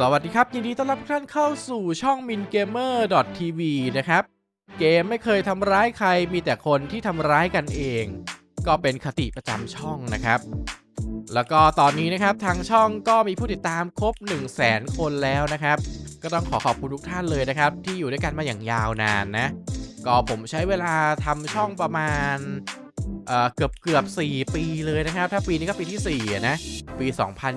สวัสดีครับ ยินดีต้อนรับทุกท่านเข้าสู่ช่อง mingamer.tv นะครับ เกมไม่เคยทำร้ายใครมีแต่คนที่ทำร้ายกันเอง ก็เป็นคติประจำช่องนะครับ แล้วก็ตอนนี้นะครับทางช่องก็มีผู้ติดตามครบ 1 0 0 0 0แสนคนแล้วนะครับ ก็ต้องขอขอบคุณทุกท่านเลยนะครับ ที่อยู่ด้วยกันมาอย่างยาวนานนะ ก็ผมใช้เวลาทำช่องประมาณเอ่อเกือบเกือบ 4 ปีเลยนะครับ ถ้าปีนี้ก็ปีที่ 4 นะ ปี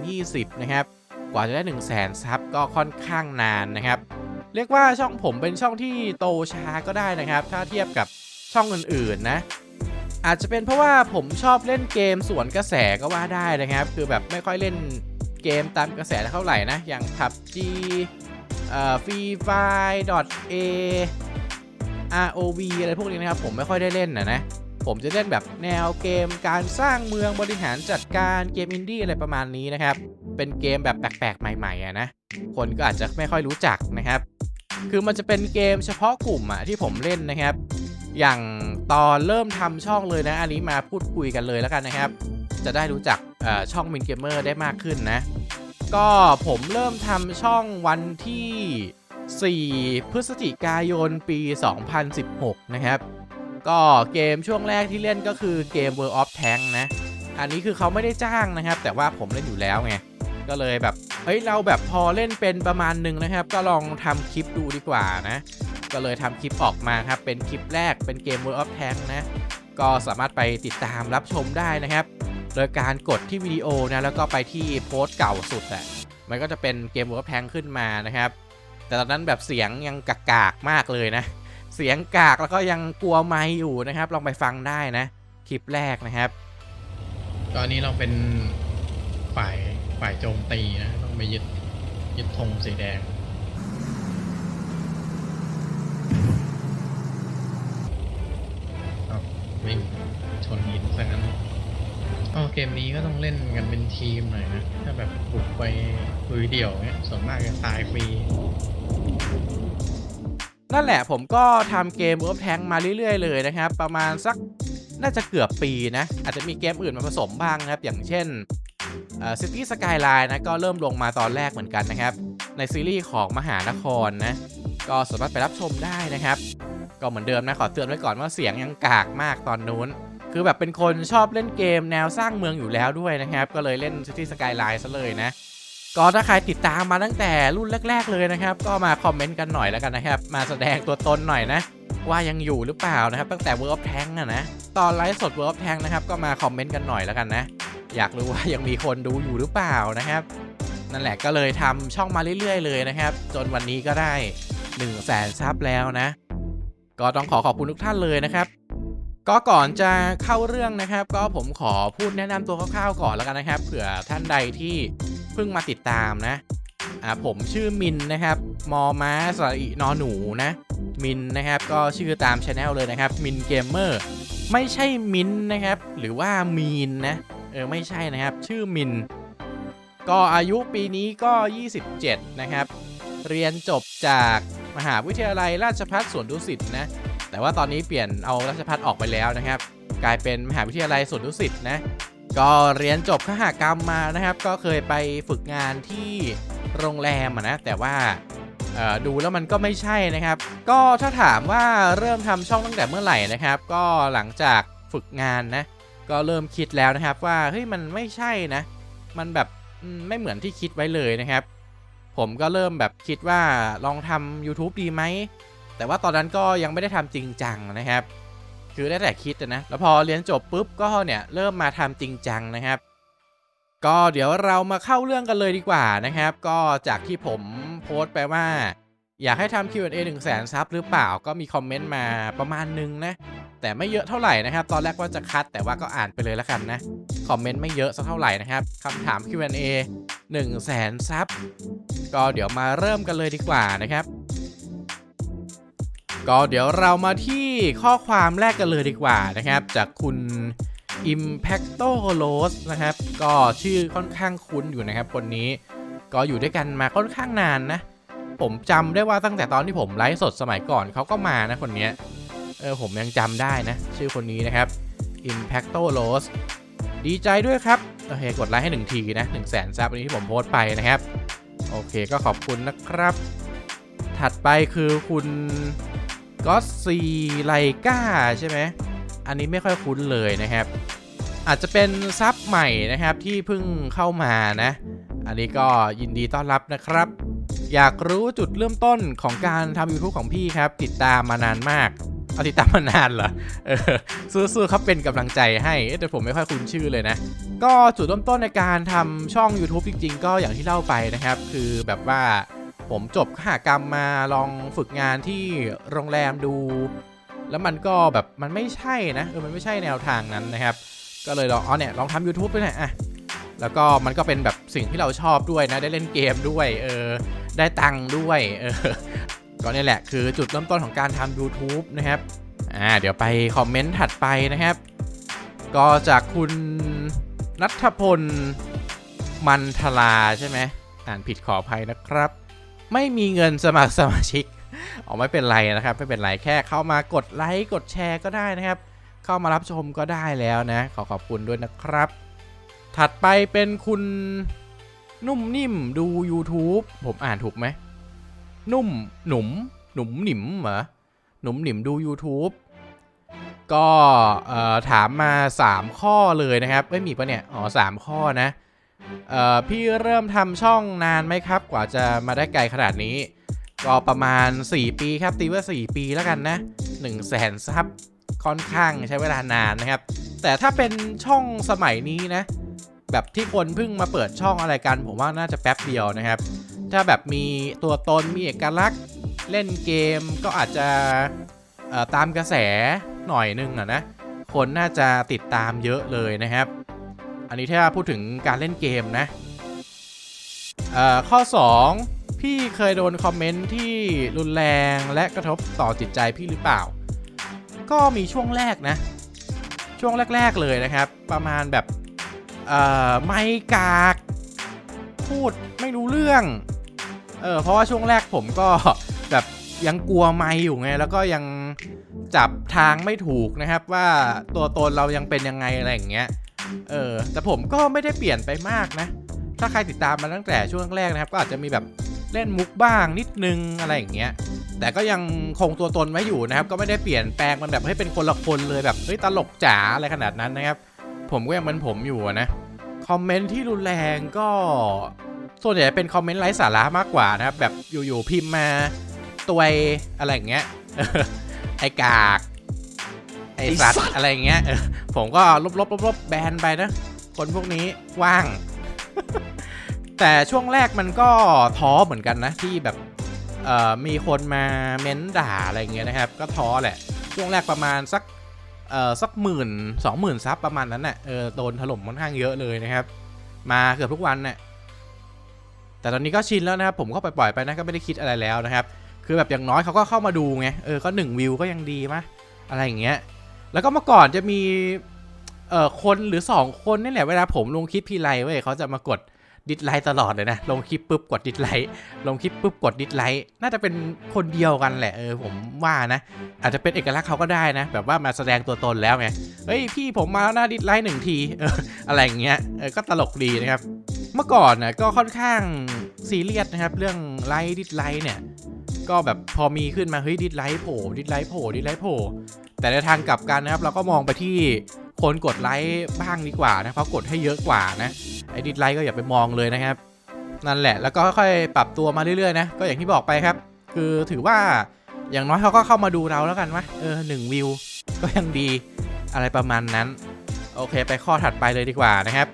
2020 นะครับ กว่าจะได้ 1 0 0 0 0แสนซับก็ค่อนข้างนานนะครับ เรียกว่าช่องผมเป็นช่องที่โตช้าก็ได้นะครับ ถ้าเทียบกับช่องอื่นๆนะ อาจจะเป็นเพราะว่าผมชอบเล่นเกมสวนกระแสก็ว่าได้นะครับ คือแบบไม่ค่อยเล่นเกมตามกระแสเท่าไหร่นะ อย่าง PUBG เอ่อ Free Fire A ROV อะไรพวกนี้นะครับ ผมไม่ค่อยได้เล่นนะนะผมจะเล่นแบบแนวเกมการสร้างเมืองบริหารจัดการเกมอินดี้อะไรประมาณนี้นะครับ เป็นเกมแบบแปลกๆ ใหม่ๆอะนะ คนก็อาจจะไม่ค่อยรู้จักนะครับ คือมันจะเป็นเกมเฉพาะกลุ่มอะที่ผมเล่นนะครับ อย่างตอนเริ่มทำช่องเลยนะ อันนี้มาพูดคุยกันเลยแล้วกันนะครับ จะได้รู้จักช่องมินเกมเมอร์ได้มากขึ้นนะ ก็ผมเริ่มทำช่องวันที่ 4 พฤศจิกายนปี 2016 นะครับ ก็เกมช่วงแรกที่เล่นก็คือเกม World of Tank นะอันนี้คือเขาไม่ได้จ้างนะครับ แต่ว่าผมเล่นอยู่แล้วไง ก็เลยแบบเฮ้ยเราแบบพอเล่นเป็นประมาณหนึ่งนะครับ ก็ลองทำคลิปดูดีกว่านะ ก็เลยทำคลิปออกมาครับ เป็นคลิปแรกเป็นเกม World of Tank นะ ก็สามารถไปติดตามรับชมได้นะครับ โดยการกดที่วิดีโอนะแล้วก็ไปที่โพสต์เก่าสุดอะมันก็จะเป็นเกม World of Tank ขึ้นมานะครับ แต่ตอนนั้นแบบเสียงยังกากๆมากเลยนะ เสียงกากแล้วก็ยังกลัวไมค์อยู่นะครับ ลองไปฟังได้นะคลิปแรกนะครับ ตอนนี้เราเป็นฝ่าย ฝ่ายโจมตีนะต้องไปยึดยึดธงสีแดงเอาวิ่งชนหินซะงั้นก็เกมนี้ก็ต้องเล่นกันเป็นทีมหน่อยนะ ถ้าแบบบุกไปลุยเดี่ยวเนี้ยส่วนมากจะตายฟรีนั่นแหละผมก็ทำเกม World of Tank มาเรื่อย ๆ เลยนะครับ ประมาณสักน่าจะเกือบปีนะ อาจจะมีเกมอื่นมาผสมบ้างนะครับ อย่างเช่น เอ่อ City Skyline นะก็เริ่มลงมาตอนแรกเหมือนกันนะครับ ในซีรีส์ของมหานครนะ ก็สามารถไปรับชมได้นะครับ ก็เหมือนเดิมนะขอเตือนไว้ก่อนว่าเสียงยังกากมากตอนนู้น คือแบบเป็นคนชอบเล่นเกมแนวสร้างเมืองอยู่แล้วด้วยนะครับ ก็เลยเล่น City Skyline ซะเลยนะก็ถ้าใครติดตามมาตั้งแต่รุ่นแรก ๆ เลยนะครับ ก็มาคอมเมนต์กันหน่อยแล้วกันนะครับ มาแสดงตัวตนหน่อยนะ ว่ายังอยู่หรือเปล่านะครับ ตั้งแต่ World of Tank อะนะ ตอนไลฟ์สด World of Tank นะครับ ก็มาคอมเมนต์กันหน่อยแล้วกันนะ อยากรู้ว่ายังมีคนดูอยู่หรือเปล่านะครับ นั่นแหละก็เลยทำช่องมาเรื่อยๆ เลยนะครับ จนวันนี้ก็ได้1นึ่งแสนซับแล้วนะ ก็ต้องขอขอบคุณทุกท่านเลยนะครับ ก็ก่อนจะเข้าเรื่องนะครับ ก็ผมขอพูดแนะนำตัวคร่าวๆก่อนแล้วกันนะครับ เผื่อท่านใดที่เพิ่งมาติดตามนะอ่าผมชื่อมินนะครับ มอม้าสระอีนอหนูนะ มินนะครับ ก็ชื่อตามช anel เลยนะครับ มินเกมเมอร์ ไม่ใช่มินนะครับ หรือว่ามีนนะ เออไม่ใช่นะครับ ชื่อมิน ก็อายุปีนี้ก็ 27 นะครับ เรียนจบจากมหาวิทยาลัยราชภัฏสวนดุสิตนะ แต่ว่าตอนนี้เปลี่ยนเอาราชภัฏออกไปแล้วนะครับ กลายเป็นมหาวิทยาลัยสวนดุสิตนะ ก็เรียนจบขหากรรมมานะครับ ก็เคยไปฝึกงานที่โรงแรมนะ แต่ว่าดูแล้วมันก็ไม่ใช่นะครับ ก็ถ้าถามว่าเริ่มทำช่องตั้งแต่เมื่อไหร่นะครับ ก็หลังจากฝึกงานนะ ก็เริ่มคิดแล้วนะครับว่าเฮ้ยมันไม่ใช่นะ มันแบบไม่เหมือนที่คิดไว้เลยนะครับ ผมก็เริ่มแบบคิดว่าลองทำ YouTube ดีไหม แต่ว่าตอนนั้นก็ยังไม่ได้ทำจริงจังนะครับ คือได้แต่คิดนะ แล้วพอเรียนจบปุ๊บก็เนี่ยเริ่มมาทำจริงจังนะครับ ก็เดี๋ยวเรามาเข้าเรื่องกันเลยดีกว่านะครับ ก็จากที่ผมโพสต์ไปว่า อยากให้ทำ Q&A 1 0 0 0 0แสนซับหรือเปล่าก็มีคอมเมนต์มาประมาณนึงนะ แต่ไม่เยอะเท่าไหร่นะครับ ตอนแรกว่าจะคัดแต่ว่าก็อ่านไปเลยแล้วกันนะ คอมเมนต์ไม่เยอะสักเท่าไหร่นะครับคำถาม Q&A 1 0 0 0 0แสนซับก็เดี๋ยวมาเริ่มกันเลยดีกว่านะครับ ก็เดี๋ยวเรามาที่ข้อความแรกกันเลยดีกว่านะครับ จากคุณ Impacto r o s นะครับ ก็ชื่อค่อนข้างคุ้นอยู่นะครับ คนนี้ ก็อยู่ด้วยกันมาค่อนข้างนานนะ ผมจำได้ว่าตั้งแต่ตอนที่ผมไลฟ์สดสมัยก่อนเขาก็มานะคนนี้ เออผมยังจำได้นะ ชื่อคนนี้นะครับ Impacto Rose ดีใจด้วยครับโอเคกดไลค์ให้หนึ่งทีนะ 1 0 0 0 0แสนซับวันนี้ที่ผมโพสต์ไปนะครับ โอเคก็ขอบคุณนะครับ ถัดไปคือคุณก็ซีไลกาใช่ไหมอันนี้ไม่ค่อยคุ้นเลยนะครับ อาจจะเป็นซับใหม่นะครับที่เพิ่งเข้ามานะ อันนี้ก็ยินดีต้อนรับนะครับ อยากรู้จุดเริ่มต้นของการทำ YouTube ของพี่ครับ ติดตามมานานมาก เอาติดตามมานานเหรอเออสู้ๆครับเป็นกำลังใจให้แต่ผมไม่ค่อยคุ้นชื่อเลยนะ ก็จุดเริ่มต้นในการทำช่อง YouTube จริง ๆ ก็อย่างที่เล่าไปนะครับ คือแบบว่าผมจบขหากรรมมาลองฝึกงานที่โรงแรมดู แล้วมันก็แบบมันไม่ใช่นะเออมันไม่ใช่แนวทางนั้นนะครับ ก็เลยลองอ๋อเนี่ยลองทำ YouTube ไปหน่อยอะแล้วก็มันก็เป็นแบบสิ่งที่เราชอบด้วยนะ ได้เล่นเกมด้วย เออ ได้ตังค์ด้วย เออ ก็นี่แหละคือจุดเริ่มต้นของการทำ YouTube นะครับอ่าเดี๋ยวไปคอมเมนต์ถัดไปนะครับ ก็จากคุณนัทพลมันทลาใช่ไหมอ่านผิดขออภัยนะครับ ไม่มีเงินสมัครสมาชิกอ๋อไม่เป็นไรนะครับ ไม่เป็นไรแค่เข้ามากดไลค์กดแชร์ก็ได้นะครับ เข้ามารับชมก็ได้แล้วนะ ขอขอบคุณด้วยนะครับ ถัดไปเป็นคุณนุ่มนิ่มดู YouTube ผมอ่านถูกไหม นุ่มหนุ่มหนุ่มหนิมเหรอหนุ่มหนิมดู YouTube ก็ถามมา 3 ข้อเลยนะครับไม่มีปะเนี่ยอ๋อ3ข้อนะออพี่เริ่มทำช่องนานไหมครับ กว่าจะมาได้ไกลขนาดนี้ ก็ประมาณ 4 ปีครับตีว่า 4 ปีแล้วกันนะ1 0 0 0 0แสนซับค่อนข้างใช้เวลานานนะครับ แต่ถ้าเป็นช่องสมัยนี้นะ แบบที่คนเพิ่งมาเปิดช่องอะไรกัน ผมว่าน่าจะแป๊บเดียวนะครับ ถ้าแบบมีตัวตนมีเอกลักษณ์เล่นเกมก็อาจจะตามกระแสหน่อยนึงอะนะคนน่าจะติดตามเยอะเลยนะครับ อันนี้ถ้าพูดถึงการเล่นเกมนะเอ่อข้อ 2 พี่เคยโดนคอมเมนต์ที่รุนแรงและกระทบต่อจิตใจพี่หรือเปล่า ก็มีช่วงแรกนะ ช่วงแรก ๆ เลยนะครับ ประมาณแบบไม่กาก พูดไม่รู้เรื่อง เออเพราะว่าช่วงแรกผมก็แบบยังกลัวไม่อยู่ไง แล้วก็ยังจับทางไม่ถูกนะครับ ว่าตัวตนเรายังเป็นยังไงอะไรอย่างเงี้ยเออแต่ผมก็ไม่ได้เปลี่ยนไปมากนะ ถ้าใครติดตามมาตั้งแต่ช่วงแรกนะครับ ก็อาจจะมีแบบเล่นมุกบ้างนิดนึงอะไรอย่างเงี้ย แต่ก็ยังคงตัวตนไว้อยู่นะครับ ก็ไม่ได้เปลี่ยนแปลงมันแบบให้เป็นคนละคนเลยแบบเฮ้ยตลกจ๋าอะไรขนาดนั้นนะครับ ผมก็ยังเป็นผมอยู่นะคอมเมนต์ที่รุนแรงก็ ส่วนใหญ่เป็นคอมเมนต์ไร้สาระมากกว่านะครับ แบบอยู่ๆพิมพ์มาตัวอะไรอย่างเงี้ยไอกากไอสัตว์อะไรอย่างเงี้ยเออผมก็ลบๆลบๆแบนไปนะคนพวกนี้ว่าง แต่ช่วงแรกมันก็ท้อเหมือนกันนะที่แบบเอ่อมีคนมาเม้นด่าอะไรอย่างเงี้ยนะครับ ก็ท้อแหละ ช่วงแรกประมาณสักเอ่อสักหมื่นสองหมื่นซับประมาณนั้นน่ะเออโดนถล่มค่อนข้างเยอะเลยนะครับ มาเกือบทุกวันน่ะ แต่ตอนนี้ก็ชินแล้วนะครับผมก็ปล่อยๆไปนะก็ไม่ได้คิดอะไรแล้วนะครับ คือแบบอย่างน้อยเขาก็เข้ามาดูไงเออก็หนึ่งวิวก็ยังดีมะอะไรอย่างเงี้ยแล้วก็เมื่อก่อนจะมีเอ่อคนหรือ 2 คนนี่แหละเวลาผมลงคลิปทีไรเว้ยเขาจะมากด ดิสไลค์ตลอดเลยนะ ลงคลิปปุ๊บกดดิสไลค์ลงคลิปปุ๊บกดดิสไลค์น่าจะเป็นคนเดียวกันแหละเออผมว่านะ อาจจะเป็นเอกลักษณ์เขาก็ได้นะ แบบว่ามาแสดงตัวตนแล้วไงเฮ้ยพี่ผมมาแล้วนะดิสไลค์หนึ่งทีเอออะไรอย่างเงี้ยเออก็ตลกดีนะครับ เมื่อก่อนนะก็ค่อนข้างซีเรียสนะครับ เรื่องไลค์ดิสไลค์เนี่ย ก็แบบพอมีขึ้นมาเฮ้ยดิสไลค์โผล่ดิสไลค์โผล่ดิสไลค์โผล่แต่ในทางกลับกันนะครับ เราก็มองไปที่คนกดไลค์บ้างดีกว่านะเพราะกดให้เยอะกว่านะไอ้ดิสไลค์ก็อย่าไปมองเลยนะครับ นั่นแหละแล้วก็ค่อยๆปรับตัวมาเรื่อยๆนะก็อย่างที่บอกไปครับ คือถือว่าอย่างน้อยเขาก็เข้ามาดูเราแล้วกันวะเออหนึ่งวิวก็ยังดีอะไรประมาณนั้น โอเค ไปข้อถัดไปเลยดีกว่านะครับ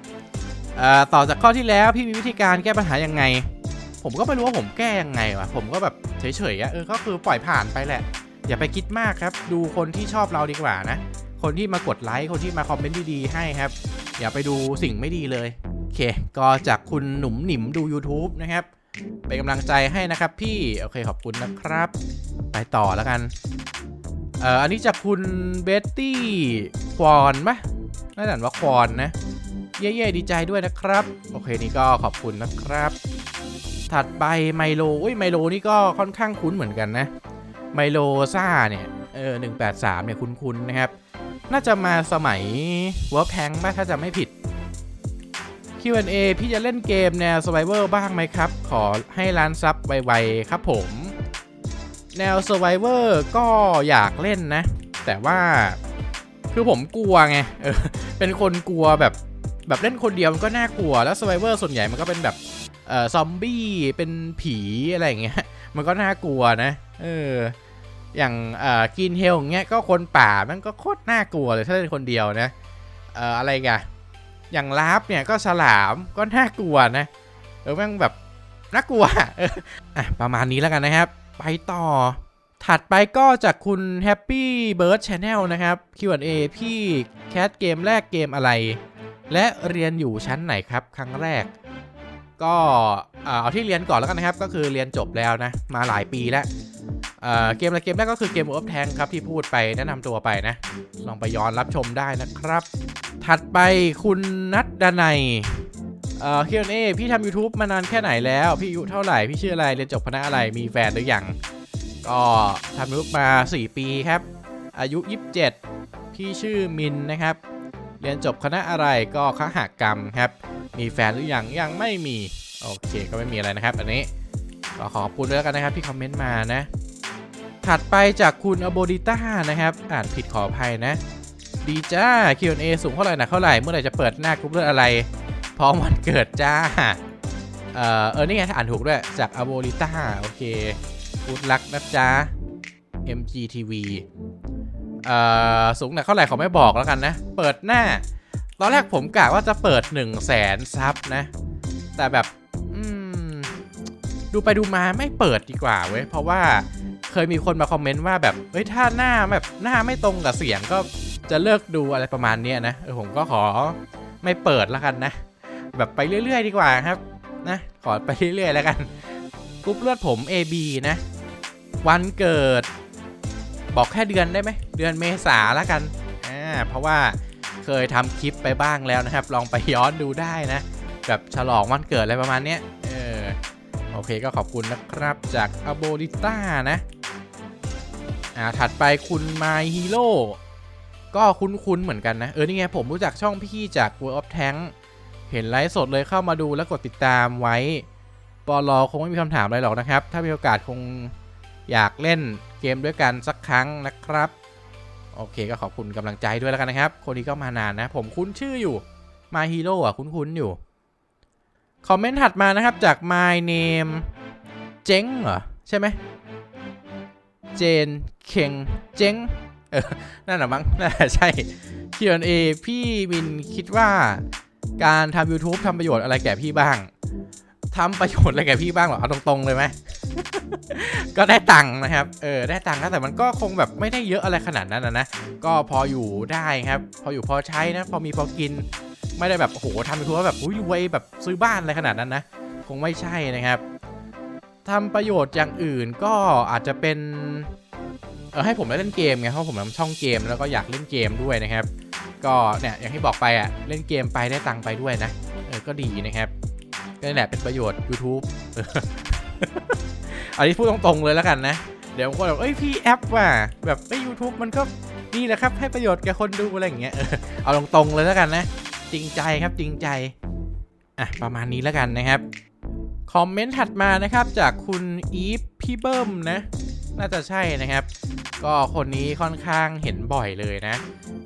ต่อจากข้อที่แล้วพี่มีวิธีการแก้ปัญหายังไง ผมก็ไม่รู้ว่าผมแก้ยังไงวะผมก็แบบเฉยๆอะเออก็คือปล่อยผ่านไปแหละ อย่าไปคิดมากครับ ดูคนที่ชอบเราดีกว่านะ คนที่มากดไลค์คนที่มาคอมเมนต์ดีๆให้ครับ อย่าไปดูสิ่งไม่ดีเลยโอเค ก็จากคุณหนุ่มหนิมดู YouTube นะครับเป็นกำลังใจให้นะครับพี่โอเคขอบคุณนะครับ ไปต่อแล้วกันเอ่ออันนี้จากคุณเบตตี้ควอนปะน่าจะอ่านว่าควอนนะเย่ๆดีใจด้วยนะครับ โอเคนี่ก็ขอบคุณนะครับ ถัดไปไมโลอุ้ยไมโลนี่ก็ค่อนข้างคุ้นเหมือนกันนะ ไมโลซ่าเนี่ยเออ183เนี่ยคุ้นๆนะครับ น่าจะมาสมัยเวิร์แพงป่ะถ้าจะไม่ผิด Q&A พี่จะเล่นเกมแนว Survivor บ้างไหมครับ ขอให้ร้านซับไวๆครับผม แนว Survivor ก็อยากเล่นนะ แต่ว่าคือผมกลัวไงเออเป็นคนกลัวแบบแบบเล่นคนเดียวมันก็น่ากลัวแล้ว Survivor ส่วนใหญ่มันก็เป็นแบบ ซอมบี้เป็นผีอะไรอย่างเงี้ยมันก็น่ากลัวนะเอออย่างเออกินเฮลเงี้ยก็คนป่ามันก็โคตรน่ากลัวเลยถ้าเล่นคนเดียวนะเอ่ออะไรกันอย่างลาฟเนี่ยก็ฉลามก็น่ากลัวนะเออแม่งแบบน่ากลัวอออะประมาณนี้แล้วกันนะครับ ไปต่อ ถัดไปก็จากคุณ Happy Bird Channel นะครับ Q&A พี่แคสเกมแรกเกมอะไร และเรียนอยู่ชั้นไหนครับ ครั้งแรก ก็เอาที่เรียนก่อนแล้วกันนะครับ ก็คือเรียนจบแล้วนะ มาหลายปีแล้วเเกมอะเกมแรกก็คือเกม World of Tank ครับที่พูดไปแนะนำตัวไปนะ ลองไปย้อนรับชมได้นะครับ ถัดไปคุณนัดดนัยเอ่อ Q&A พี่ทำ YouTube มานานแค่ไหนแล้ว พี่อายุเท่าไหร่ พี่ชื่ออะไร เรียนจบคณะอะไร มีแฟนหรือยัง ก็ทำ YouTube มา 4 ปีครับ อายุ 27 พี่ชื่อมินนะครับ เรียนจบคณะอะไรก็คหกรรมครับ มีแฟนหรือยังยังไม่มีโอเคก็ไม่มีอะไรนะครับ อันนี้ก็ขอบคุณด้วยกันนะครับที่คอมเมนต์มานะ ถัดไปจากคุณอโบดิต้านะครับ อ่านผิดขออภัยนะ ดีจ้า Q&A สูงเท่าไหร่หนะเท่าไหร่เมื่อไหร่จะเปิดหน้ากรุ๊ปเลือดอะไร พร้อมวันเกิดจ้า เออเออนี่ไงอ่านถูกด้วยจากอโบลิต้าโอเคพูดลักนะจ๊ะ MGTV เอ่อสูงหนักเท่าไหร่เขาไม่บอกแล้วกันนะ เปิดหน้า ตอนแรกผมกะว่าจะเปิด 1 0 0 0 0แสนซับนะ แต่แบบดูไปดูมาไม่เปิดดีกว่าเว้ย เพราะว่าเคยมีคนมาคอมเมนต์ว่าแบบ เฮ้ย ถ้าหน้าแบบหน้าไม่ตรงกับเสียงก็จะเลิกดูอะไรประมาณเนี้ยนะ เออผมก็ขอไม่เปิดแล้วกันนะ แบบไปเรื่อย ๆ ดีกว่าครับ นะ ขอไปเรื่อย ๆ แล้วกันกรุ๊ปเลือดผม AB นะ วันเกิด บอกแค่เดือนได้ไหม เดือนเมษาแล้วกัน อ่า เพราะว่า เคยทำคลิปไปบ้างแล้วนะครับ ลองไปย้อนดูได้นะ แบบฉลองวันเกิดอะไรประมาณเนี้ยเออโอเคก็ขอบคุณนะครับจากอโบลิต้านะอ่าถัดไปคุณ My Hero ก็คุ้นๆเหมือนกันนะ เออ นี่ไง ผมรู้จักช่องพี่จาก World of Tank เห็นไลฟ์สดเลยเข้ามาดูแล้วกดติดตามไว้ปอลอคงไม่มีคำถามอะไรหรอกนะครับ ถ้ามีโอกาสคงอยากเล่นเกมด้วยกันสักครั้งนะครับ โอเคก็ขอบคุณกำลังใจด้วยแล้วกันนะครับ คนนี้ก็มานานนะ ผมคุ้นชื่ออยู่ My Hero อะคุ้นๆอยู่ คอมเมนต์ถัดมานะครับจาก My Name เจ๊งเหรอ ใช่ไหมเจนเคงเจ๊งเออนั่นหละมั้งน่าจะใช่ Q&A พี่มินคิดว่าการทำ YouTube ทำประโยชน์อะไรแก่พี่บ้าง ทำประโยชน์อะไรแกพี่บ้างเหรอเอาตรงๆเลยไหม ก็ได้ตังค์นะครับ เออได้ตังค์นะแต่มันก็คงแบบไม่ได้เยอะอะไรขนาดนั้นนะ ก็พออยู่ได้ครับ พออยู่พอใช้นะ พอมีพอกิน ไม่ได้แบบโอ้โหทำ YouTube แบบอุ้ยรวยแบบซื้อบ้านอะไรขนาดนั้นนะ คงไม่ใช่นะครับทำประโยชน์อย่างอื่นก็อาจจะเป็น เออให้ผมได้เล่นเกมไงเพราะผมทำช่องเกมแล้วก็อยากเล่นเกมด้วยนะครับ ก็เนี่ยอย่างที่บอกไปอะเล่นเกมไปได้ตังค์ไปด้วยนะ เออก็ดีนะครับ นี่แหละเป็นประโยชน์ YouTube อันนี้พูดตรงๆเลยแล้วกันนะ เดี๋ยวบางคนบอกเอ้ยพี่แอปว่ะแบบไอ้ยูทูบมันก็นี่แหละครับ ให้ประโยชน์แก่คนดูอะไรอย่างเงี้ยเออเอาตรงๆเลยแล้วกันนะ จริงใจครับจริงใจอะประมาณนี้แล้วกันนะครับคอมเมนต์ถัดมานะครับจากคุณอีฟพี่เบิ้มนะ น่าจะใช่นะครับ ก็คนนี้ค่อนข้างเห็นบ่อยเลยนะ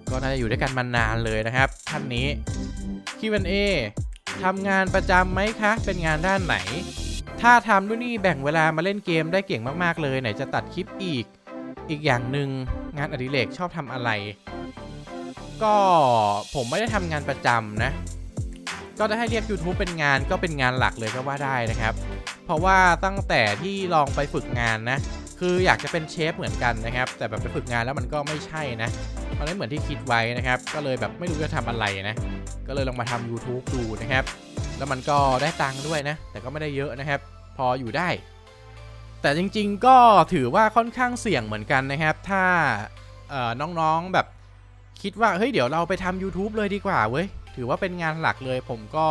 ก็น่าจะอยู่ด้วยกันมานานเลยนะครับ ท่านนี้ Q&A ทำงานประจำไหมคะ เป็นงานด้านไหน ถ้าทำด้วยนี่แบ่งเวลามาเล่นเกมได้เก่งมากๆเลย ไหนจะตัดคลิปอีก อีกอย่างหนึ่งงานอดิเรกชอบทำอะไร ก็ผมไม่ได้ทำงานประจำนะ ก็จะให้เรียก YouTube เป็นงานก็เป็นงานหลักเลยก็ว่าได้นะครับ เพราะว่าตั้งแต่ที่ลองไปฝึกงานนะ คืออยากจะเป็นเชฟเหมือนกันนะครับ แต่แบบไปฝึกงานแล้วมันก็ไม่ใช่นะมันไม่เหมือนที่คิดไว้นะครับ ก็เลยแบบไม่รู้จะทำอะไรนะ ก็เลยลองมาทำ YouTube ดูนะครับ แล้วมันก็ได้ตังค์ด้วยนะ แต่ก็ไม่ได้เยอะนะครับ พออยู่ได้ แต่จริงๆก็ถือว่าค่อนข้างเสี่ยงเหมือนกันนะครับ ถ้าน้องๆแบบคิดว่าเฮ้ยเดี๋ยวเราไปทำ YouTube เลยดีกว่าเว้ยถือว่าเป็นงานหลักเลย ผมก็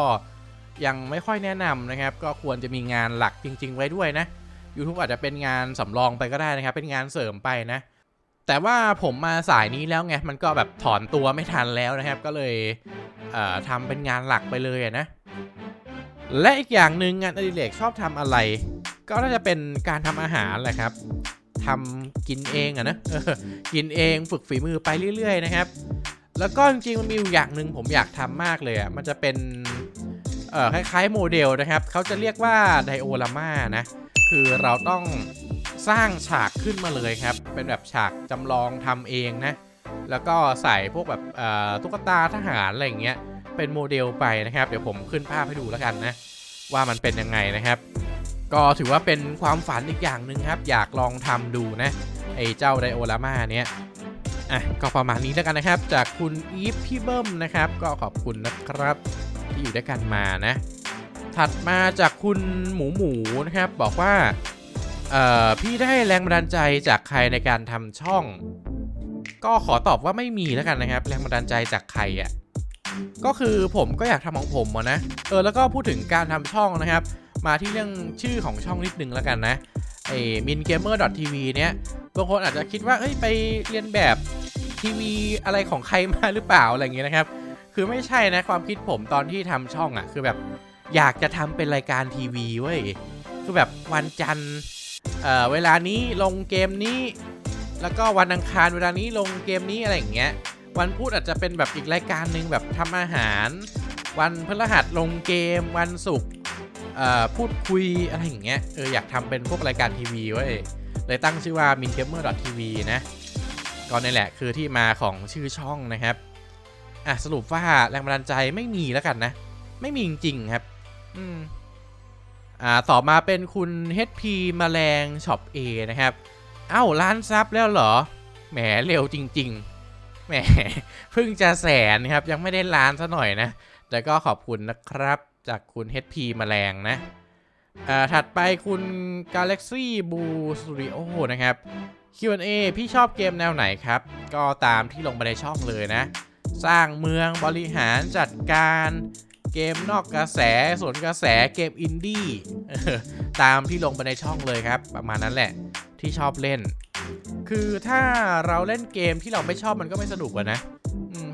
ยังไม่ค่อยแนะนำนะครับ ก็ควรจะมีงานหลักจริง ๆ ไว้ด้วยนะ YouTube อาจจะเป็นงานสำรองไปก็ได้นะครับ เป็นงานเสริมไปนะ แต่ว่าผมมาสายนี้แล้วไง มันก็แบบถอนตัวไม่ทันแล้วนะครับ ก็เลยเทำเป็นงานหลักไปเลยนะ และอีกอย่างหนึ่งงานอดิเรกชอบทำอะไร ก็น่าจะเป็นการทำอาหารแหละครับทำกินเองอะนะกินเองฝึกฝีมือไปเรื่อย ๆ นะครับ แล้วก็จริงๆมันมีอยู่อย่างหนึ่งผมอยากทำมากเลยอะมันจะเป็นเอ่อคล้ายๆโมเดลนะครับ เขาจะเรียกว่าไดโอราม่านะ คือเราต้อง สร้างฉากขึ้นมาเลยครับ เป็นแบบฉากจำลองทำเองนะ แล้วก็ใส่พวกแบบตุ๊กตาทหารอะไรอย่างเงี้ย เป็นโมเดลไปนะครับ เดี๋ยวผมขึ้นภาพให้ดูแล้วกันนะ ว่ามันเป็นยังไงนะครับ ก็ถือว่าเป็นความฝันอีกอย่างหนึ่งครับ อยากลองทำดูนะไอ้เจ้าไดโอรามาเนี้ยอะก็ประมาณนี้แล้วกันนะครับ จากคุณอีฟพี่เบิ้มนะครับ ก็ขอบคุณนะครับ ที่อยู่ด้วยกันมานะ ถัดมาจากคุณหมูหมูนะครับ บอกว่า เอ่อพี่ได้แรงบันดาลใจจากใครในการทำช่อง ก็ขอตอบว่าไม่มีแล้วกันนะครับ แรงบันดาลใจจากใครอะ่ะก็คือผมก็อยากทำของผมอะนะ เออแล้วก็พูดถึงการทำช่องนะครับ มาที่เรื่องชื่อของช่องนิดนึงแล้วกันนะไอ้ mingamer.tv เนี้ยบางคนอาจจะคิดว่าเอ้ยไปเรียนแบบทีวีอะไรของใครมาหรือเปล่าอะไรอย่างเงี้ยนะครับ คือไม่ใช่นะความคิดผมตอนที่ทำช่องอะ่ะ คือแบบอยากจะทำเป็นรายการทีวีเว้ยคือแบบวันจันทร์ เอ่อเวลานี้ลงเกมนี้ แล้วก็วันอังคารเวลานี้ลงเกมนี้อะไรอย่างเงี้ย วันพุธอาจจะเป็นแบบอีกรายการหนึ่งแบบทำอาหาร วันพฤหัสลงเกม วันศุกร์เอ่อพูดคุยอะไรอย่างเงี้ยเอออยากทำเป็นพวกรายการทีวีเว้เลยตั้งชื่อว่า mingamer.tv นะก็นี่แหละคือที่มาของชื่อช่องนะครับอะสรุปว่าแรงบันดาลใจไม่มีแล้วกันนะ ไม่มีจริงๆครับ อืม อ่าต่อมาเป็นคุณ HP แมลงช็อป A นะครับ เอ้าล้านซับแล้วเหรอ แหมเร็วจริง ๆ แหมเพิ่งจะแสนครับยังไม่ได้ล้านซะหน่อยนะ แต่ก็ขอบคุณนะครับจากคุณ HP แมลงนะอ่าถัดไปคุณ Galaxy Blue Studio นะครับ Q&A พี่ชอบเกมแนวไหนครับ ก็ตามที่ลงไปในช่องเลยนะ สร้างเมืองบริหารจัดการ เกมนอกกระแสสวนกระแสเกมอินดี้ตามที่ลงไปในช่องเลยครับ ประมาณนั้นแหละที่ชอบเล่น คือถ้าเราเล่นเกมที่เราไม่ชอบมันก็ไม่สนุกอะนะ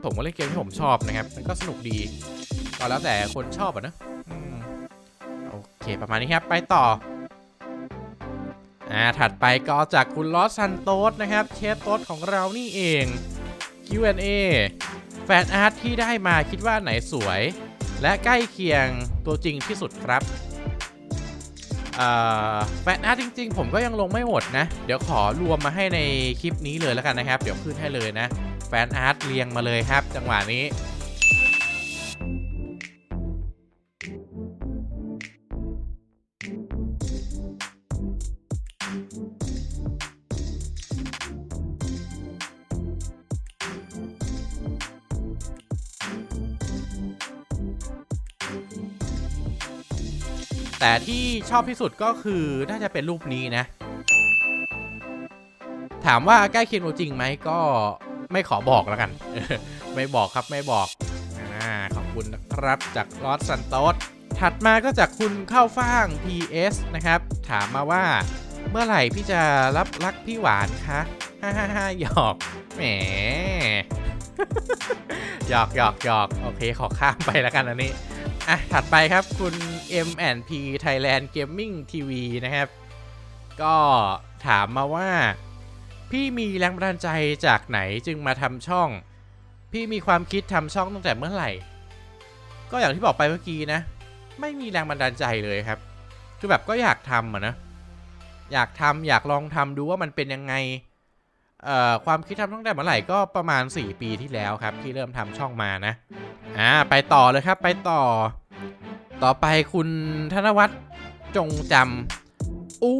ผมก็เล่นเกมที่ผมชอบนะครับมันก็สนุกดีก็แล้วแต่คนชอบอะนะโอเคประมาณนี้ครับไปต่ออ่าถัดไปก็จากคุณลอสซันโตสนะครับเชฟโต๊ดของเรานี่เอง Q&A แฟนอาร์ตที่ได้มาคิดว่าไหนสวย และใกล้เคียงตัวจริงที่สุดครับแฟนอาร์ตจริง ๆ ผมก็ยังลงไม่หมดนะ เดี๋ยวขอรวมมาให้ในคลิปนี้เลยแล้วกันนะครับ เดี๋ยวขึ้นให้เลยนะ แฟนอาร์ตเรียงมาเลยครับ จังหวะนี้ แต่ที่ชอบที่สุดก็คือน่าจะเป็นรูปนี้นะ ถามว่าใกล้เคียงตัวจริงไหมก็ไม่ขอบอกแล้วกัน ไม่บอกครับไม่บอกอ่าขอบคุณนะครับจากลอสซันโตสถัดมาก็จากคุณเข้าฟ่าง PS นะครับ ถามมาว่าเมื่อไหร่พี่จะรับรักพี่หวานคะฮ่าฮ่าฮ่าหยอกแหมหยอกหยอกหยอกโอเคขอข้ามไปแล้วกันอันนี้ อะ ถัดไปครับคุณ M&P Thailand Gaming TV นะครับ ก็ถามมาว่า พี่มีแรงบันดาลใจจากไหนจึงมาทำช่อง พี่มีความคิดทำช่องตั้งแต่เมื่อไหร่ ก็อย่างที่บอกไปเมื่อกี้นะ ไม่มีแรงบันดาลใจเลยครับ คือแบบก็อยากทำอะนะ อยากทำอยากลองทำดูว่ามันเป็นยังไง ความคิดทำตั้งแต่เมื่อไหร่ก็ประมาณ 4 ปีที่แล้วครับ ที่เริ่มทำช่องมานะอ่าไปต่อเลยครับไปต่อ ต่อไปคุณธนวัฒน์จงจำอู้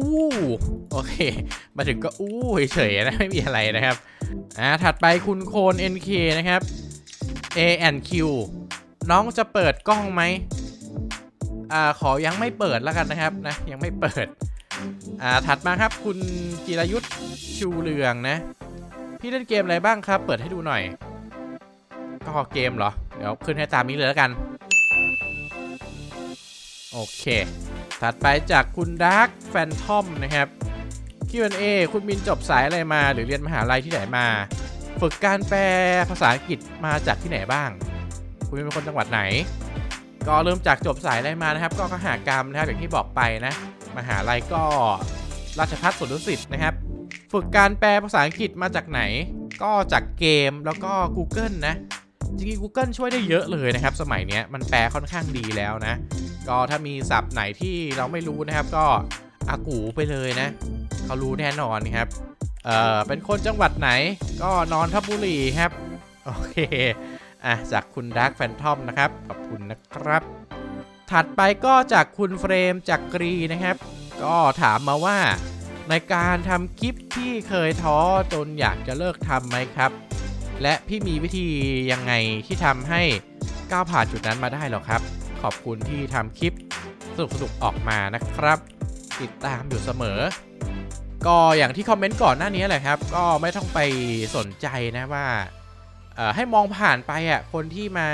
โอเค มาถึงก็อู้เฉยๆนะไม่มีอะไรนะครับอ่าถัดไปคุณโคน NK นะครับ A and Q น้องจะเปิดกล้องไหมอ่าขอยังไม่เปิดแล้วกันนะครับนะยังไม่เปิด อ่าถัดมาครับคุณจิรายุทธชูเรืองนะ พี่เล่นเกมอะไรบ้างครับ เปิดให้ดูหน่อย ก็เกมเหรอ เดี๋ยวขึ้นให้ตามนี้เลยแล้วกัน โอเค ถัดไปจากคุณดาร์ k แฟนทอมนะครับ Q&A คุณมินจบสายอะไรมา หรือเรียนมหาลัยที่ไหนมา ฝึกการแปลภาษาอังกฤษมาจากที่ไหนบ้าง คุณเป็นคนจังหวัดไหน ก็เริ่มจากจบสายอะไรมานะครับ ก็กหากรรมนะครับอย่างที่บอกไปนะ มหาลัยก็ราชภัฏสวนดุสิตนะครับ ฝึกการแปลภาษาอังกฤษมาจากไหน ก็จากเกมแล้วก็ Google นะ จริงๆ Google ช่วยได้เยอะเลยนะครับ สมัยเนี้ยมันแปลค่อนข้างดีแล้วนะ ก็ถ้ามีศัพท์ไหนที่เราไม่รู้นะครับ ก็อากูไปเลยนะ เขารู้แน่นอนครับ เออเป็นคนจังหวัดไหน ก็นอนทบุรีครับ โอเค อะ จากคุณดาร์ f แฟนทอมนะครับ ขอบคุณนะครับ ถัดไปก็จากคุณเฟรมจากกรีนะครับ ก็ถามมาว่า ในการทำคลิปที่เคยท้อจนอยากจะเลิกทำไหมครับ และพี่มีวิธียังไงที่ทำให้ก้าวผ่านจุดนั้นมาได้หรอครับ ขอบคุณที่ทำคลิปสนุกๆออกมานะครับ ติดตามอยู่เสมอ ก็อย่างที่คอมเมนต์ก่อนหน้านี้แหละครับ ก็ไม่ต้องไปสนใจนะว่าให้มองผ่านไปอะคนที่มา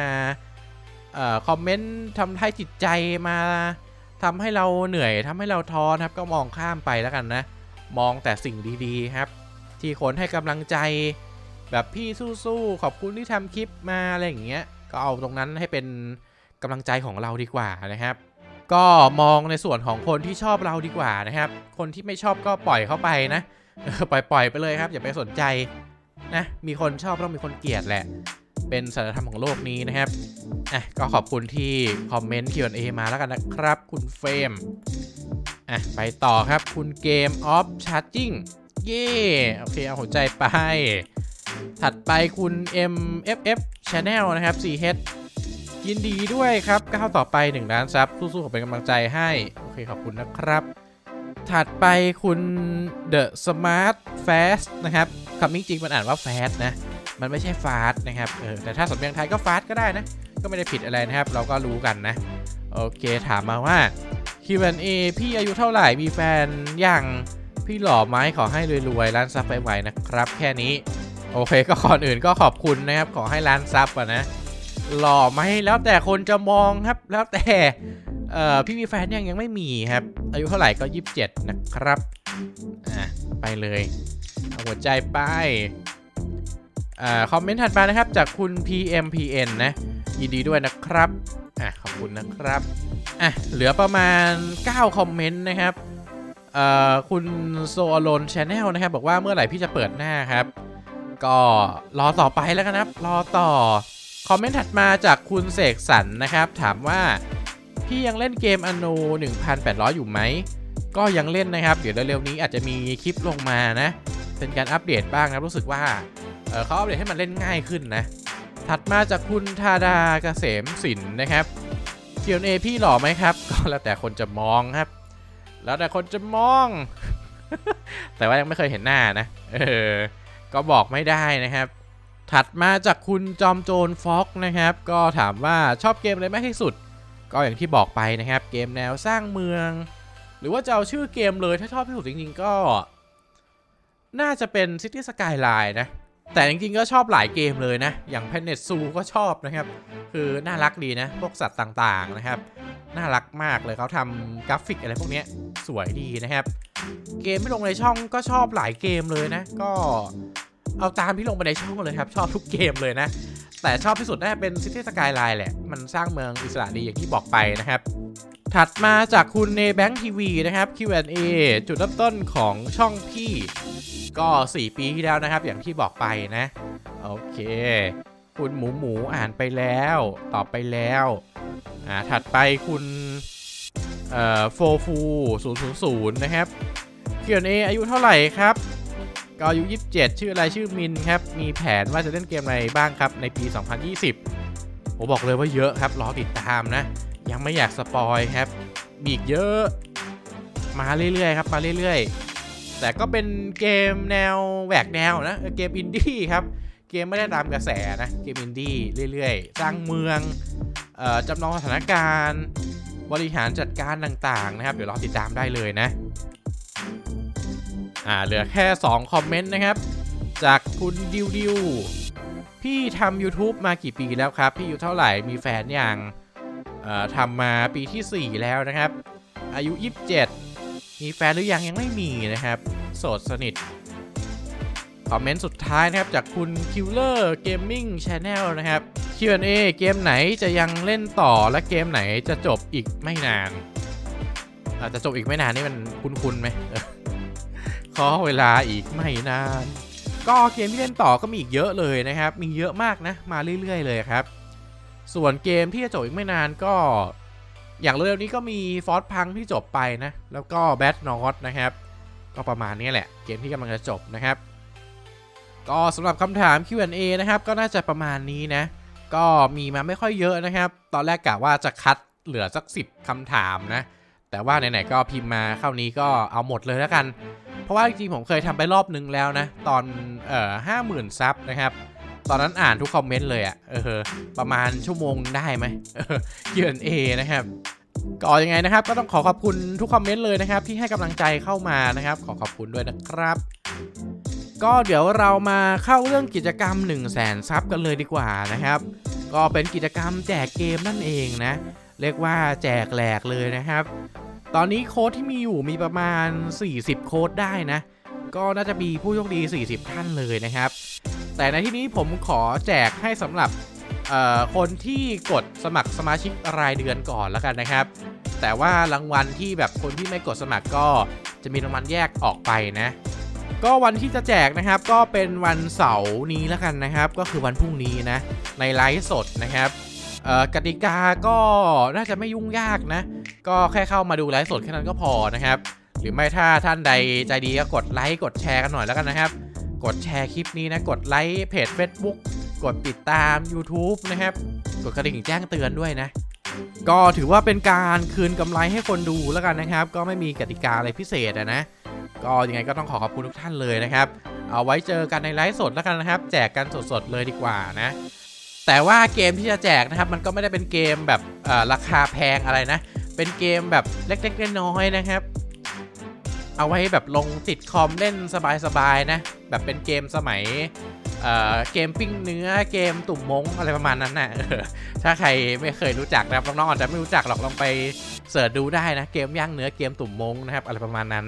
คอมเมนต์ทำให้จิตใจมาทำให้เราเหนื่อยทำให้เราท้อนะครับก็มองข้ามไปแล้วกันนะ มองแต่สิ่งดีๆครับ ที่คนให้กำลังใจ แบบพี่สู้ๆขอบคุณที่ทำคลิปมาอะไรอย่างเงี้ยก็เอาตรงนั้นให้เป็นกำลังใจของเราดีกว่านะครับ ก็มองในส่วนของคนที่ชอบเราดีกว่านะครับ คนที่ไม่ชอบก็ปล่อยเข้าไปนะปล่อยปล่อยไปเลยครับ อย่าไปสนใจนะมีคนชอบต้องมีคนเกลียดแหละ เป็นสัจธรรมของโลกนี้นะครับ อะก็ขอบคุณที่คอมเมนต์ Q&A มาแล้วกันนะครับ คุณเฟรมอะไปต่อครับคุณเกมออฟชาร์จิ่งเย่โอเค เอาหัวใจไป ถัดไปคุณ MFF Channel นะครับ 4H ยินดีด้วยครับก้าวต่อไป1ล้านซับสู้ๆขอเป็นกำลังใจให้ โอเค ขอบคุณนะครับ ถัดไปคุณ The Smart Fast นะครับคำนี้จริงมันอ่านว่า Fast นะ มันไม่ใช่ Fast นะครับเออแต่ถ้าสำเนียงไทยก็ Fast ก็ได้นะ ก็ไม่ได้ผิดอะไรนะครับ เราก็รู้กันนะ โอเคถามมาว่า Q&A พี่อายุเท่าไหร่มีแฟนยังพี่หล่อไหมขอให้รวยๆร้านซับไปไวนะครับ แค่นี้โอเคก็ก่อนอื่นก็ขอบคุณนะครับ ขอให้ร้านซับอะนะหล่อไหมแล้วแต่คนจะมองครับ แล้วแต่เอ่อพี่มีแฟนยังยังไม่มีครับ อายุเท่าไหร่ก็ 27 นะครับอะไปเลยเอาหัวใจไปอ่าคอมเมนต์ถัดมานะครับจากคุณ PMPN นะ ยินดีด้วยนะครับอะขอบคุณนะครับอะเหลือประมาณ 9 คอมเมนต์นะครับเอ่อคุณโซอลนชาแนลนะครับบอกว่าเมื่อไหร่พี่จะเปิดหน้าครับ ก็รอต่อไปแล้วกันนะครับ รอต่อ คอมเมนต์ถัดมาจากคุณเสกสรรนะครับ ถามว่าพี่ยังเล่นเกมอโน1,800 อยู่ไหม ก็ยังเล่นนะครับ เดี๋ยวเร็วๆนี้อาจจะมีคลิปลงมานะ เป็นการอัปเดตบ้างนะรู้สึกว่าเเขาอัปเดตให้มันเล่นง่ายขึ้นนะ ถัดมาจากคุณธาดาเกษมสินนะครับ Q&A พี่หล่อไหมครับ ก็แล้วแต่คนจะมองครับ แล้วแต่คนจะมอง แต่ว่ายังไม่เคยเห็นหน้านะ เออ ก็บอกไม่ได้นะครับ ถัดมาจากคุณจอมโจรฟ็อกนะครับ ก็ถามว่าชอบเกมอะไรมากที่สุด ก็อย่างที่บอกไปนะครับ เกมแนวสร้างเมือง หรือว่าจะเอาชื่อเกมเลยถ้าชอบที่สุดจริงๆก็ น่าจะเป็น City Skyline นะ แต่จริงๆก็ชอบหลายเกมเลยนะ อย่าง Planet Zoo ก็ชอบนะครับ คือน่ารักดีนะ พวกสัตว์ต่างๆนะครับ น่ารักมากเลยเขาทำกราฟิกอะไรพวกนี้สวยดีนะครับ เกมที่ลงในช่องก็ชอบหลายเกมเลยนะ ก็เอาตามที่ลงไปในช่องเลยครับ ชอบทุกเกมเลยนะ แต่ชอบที่สุดน่าจะเป็น City Skyline แหละ มันสร้างเมืองอิสระดีอย่างที่บอกไปนะครับ ถัดมาจากคุณในแบงค์ทีวีนะครับ Q&A จุดเริ่มต้นของช่องพี่ ก็ 4 ปีที่แล้วนะครับ อย่างที่บอกไปนะ โอเค คุณหมูหมูอ่านไปแล้ว ตอบไปแล้ว อ่า ถัดไปคุณเอ่อโฟฟู000 นะครับ Q&A ออายุเท่าไหร่ครับ ก็อายุ 27 ชื่ออะไรชื่อมินครับ มีแผนว่าจะเล่นเกมอะไรบ้างครับ ในปี 2020ผมบอกเลยว่าเยอะครับ รอติดตามนะ ยังไม่อยากสปอยครับมีอีกเยอะ มาเรื่อยๆครับ มาเรื่อยๆ แต่ก็เป็นเกมแนวแหวกแนวนะเกมอินดี้ครับ เกมไม่ได้ตามกระแสนะ เกมอินดี้เรื่อยๆ สร้างเมืองออจำลองสถานการณ์ บริหารจัดการต่างๆนะครับ เดี๋ยวรอติดตามได้เลยนะ อ่าเหลือแค่ 2 คอมเมนต์นะครับ จากคุณดิวดิวพี่ทำ YouTube มากี่ปีแล้วครับ พี่อายุเท่าไหร่มีแฟนยังทำมาปีที่ 4 แล้วนะครับ อายุ 27 มีแฟนหรือยังยังไม่มีนะครับ โสดสนิท คอมเมนต์สุดท้ายนะครับ จากคุณ Killer Gaming Channel นะครับ Q&A เกมไหนจะยังเล่นต่อและเกมไหนจะจบอีกไม่นานอาจจะจบอีกไม่นานนี่มันคุ้นๆไหมขอเวลาอีกไม่นาน ก็เกมที่เล่นต่อก็มีอีกเยอะเลยนะครับ มีเยอะมากนะ มาเรื่อย ๆ เลยครับ ส่วนเกมที่จะจบอีกไม่นานก็ อย่างเร็วนี้ก็มีฟอสพังที่จบไปนะ แล้วก็แบทนอตนะครับ ก็ประมาณนี้แหละ เกมที่กำลังจะจบนะครับ ก็สำหรับคำถาม Q&A นะครับ ก็น่าจะประมาณนี้นะ ก็มีมาไม่ค่อยเยอะนะครับ ตอนแรกกะว่าจะคัดเหลือสัก 10คำถามนะ แต่ว่าไหนๆก็พิมพ์มาเข้านี้ก็เอาหมดเลยแล้วกัน เพราะว่าจริงๆผมเคยทำไปรอบนึงแล้วนะ ตอนเอ่อห้าหมื่นซับนะครับ ตอนนั้นอ่านทุกคอมเมนต์เลยอะ่ะเออประมาณชั่วโมงได้ไหมเออ Q&A นะครับ ก็ยังไงนะครับ ก็ต้องขอขอบคุณทุกคอมเมนต์เลยนะครับ ที่ให้กำลังใจเข้ามานะครับ ขอขอบคุณด้วยนะครับ ก็เดี๋ยวเรามาเข้าเรื่องกิจกรรม 1 0 0 0 0แสนซับกันเลยดีกว่านะครับ ก็เป็นกิจกรรมแจกเกมนั่นเองนะ เรียกว่าแจกแหลกเลยนะครับ ตอนนี้โค้ดที่มีอยู่มีประมาณ 40 โค้ดได้นะ ก็น่าจะมีผู้โชคดี 40 ท่านเลยนะครับ แต่ในที่นี้ผมขอแจกให้สำหรับ คนที่กดสมัครสมาชิกรายเดือนก่อนแล้วกันนะครับ แต่ว่ารางวัลที่แบบคนที่ไม่กดสมัครก็จะมีรางวัลแยกออกไปนะ ก็วันที่จะแจกนะครับ ก็เป็นวันเสาร์นี้แล้วกันนะครับ ก็คือวันพรุ่งนี้นะ ในไลฟ์สดนะครับกติกาก็น่าจะไม่ยุ่งยากนะ ก็แค่เข้ามาดูไลฟ์สดแค่นั้นก็พอนะครับ หรือไม่ถ้าท่านใดใจดีก็กดไลค์กดแชร์กันหน่อยแล้วกันนะครับ กดแชร์คลิปนี้นะ กดไลค์เพจ Facebook กดติดตาม YouTube นะครับ กดกระดิ่งแจ้งเตือนด้วยนะ ก็ถือว่าเป็นการคืนกำไรให้คนดูแล้วกันนะครับ ก็ไม่มีกติกาอะไรพิเศษอะนะ ก็ยังไงก็ต้องขอขอบคุณทุกท่านเลยนะครับ เอาไว้เจอกันในไลฟ์สดแล้วกันนะครับ แจกกันสดๆเลยดีกว่านะ แต่ว่าเกมที่จะแจกนะครับ มันก็ไม่ได้เป็นเกมแบบเอ่อราคาแพงอะไรนะ เป็นเกมแบบเล็กๆน้อยๆนะครับ เอาไว้แบบลงติดคอมเล่นสบายๆนะ แบบเป็นเกมสมัย เกมปิ้งเนื้อเกมตุ่มมงอะไรประมาณนั้นนะเออถ้าใครไม่เคยรู้จักนะครับน้องๆอาจจะไม่รู้จักหรอกลองไปเสิร์ชดูได้นะเกมย่างเนื้อเกมตุ่มมงนะครับอะไรประมาณนั้น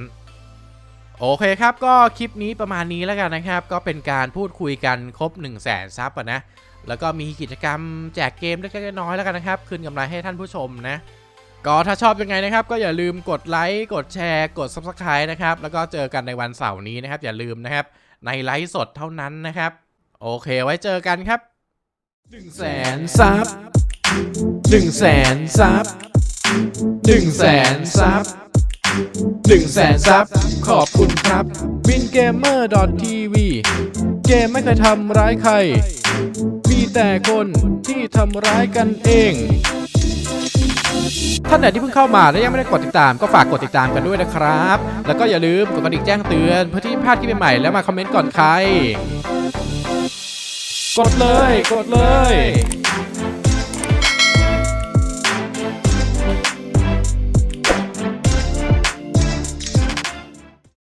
โอเคครับก็คลิปนี้ประมาณนี้แล้วกันนะครับ ก็เป็นการพูดคุยกันครบ 1 0 0 0 0แสนซับนะแล้วก็มีกิจกรรมแจกเกมเล็กๆน้อยๆแล้วกันนะครับ คืนกำไรให้ท่านผู้ชมนะก็ถ้าชอบยังไงนะครับ ก็อย่าลืมกดไลค์กดแชร์ กด Subscribe นะครับ แล้วก็เจอกันในวันเสาร์นี้นะครับ อย่าลืมนะครับ ในไลฟ์สดเท่านั้นนะครับ โอเคไว้เจอกันครับ1 0 0 0 0แสนซับ1 0 0 0 0แสนซับ1 0 0 0 0แสนซับ1 0 0 0 0แสนซับขอบคุณครับ wingamer.tv เกมไม่เคยทำร้ายใคร มีแต่คนที่ทำร้ายกันเอง ท่านไหนที่เพิ่งเข้ามาและยังไม่ได้กดติดตามก็ฝากกดติดตามกันด้วยนะครับ แล้วก็อย่าลืมกดกระดิ่งแจ้งเตือนเพื่อที่พลาดคลิปใหม่ๆแล้วมาคอมเมนต์ก่อนใคร กดเลย กดเลย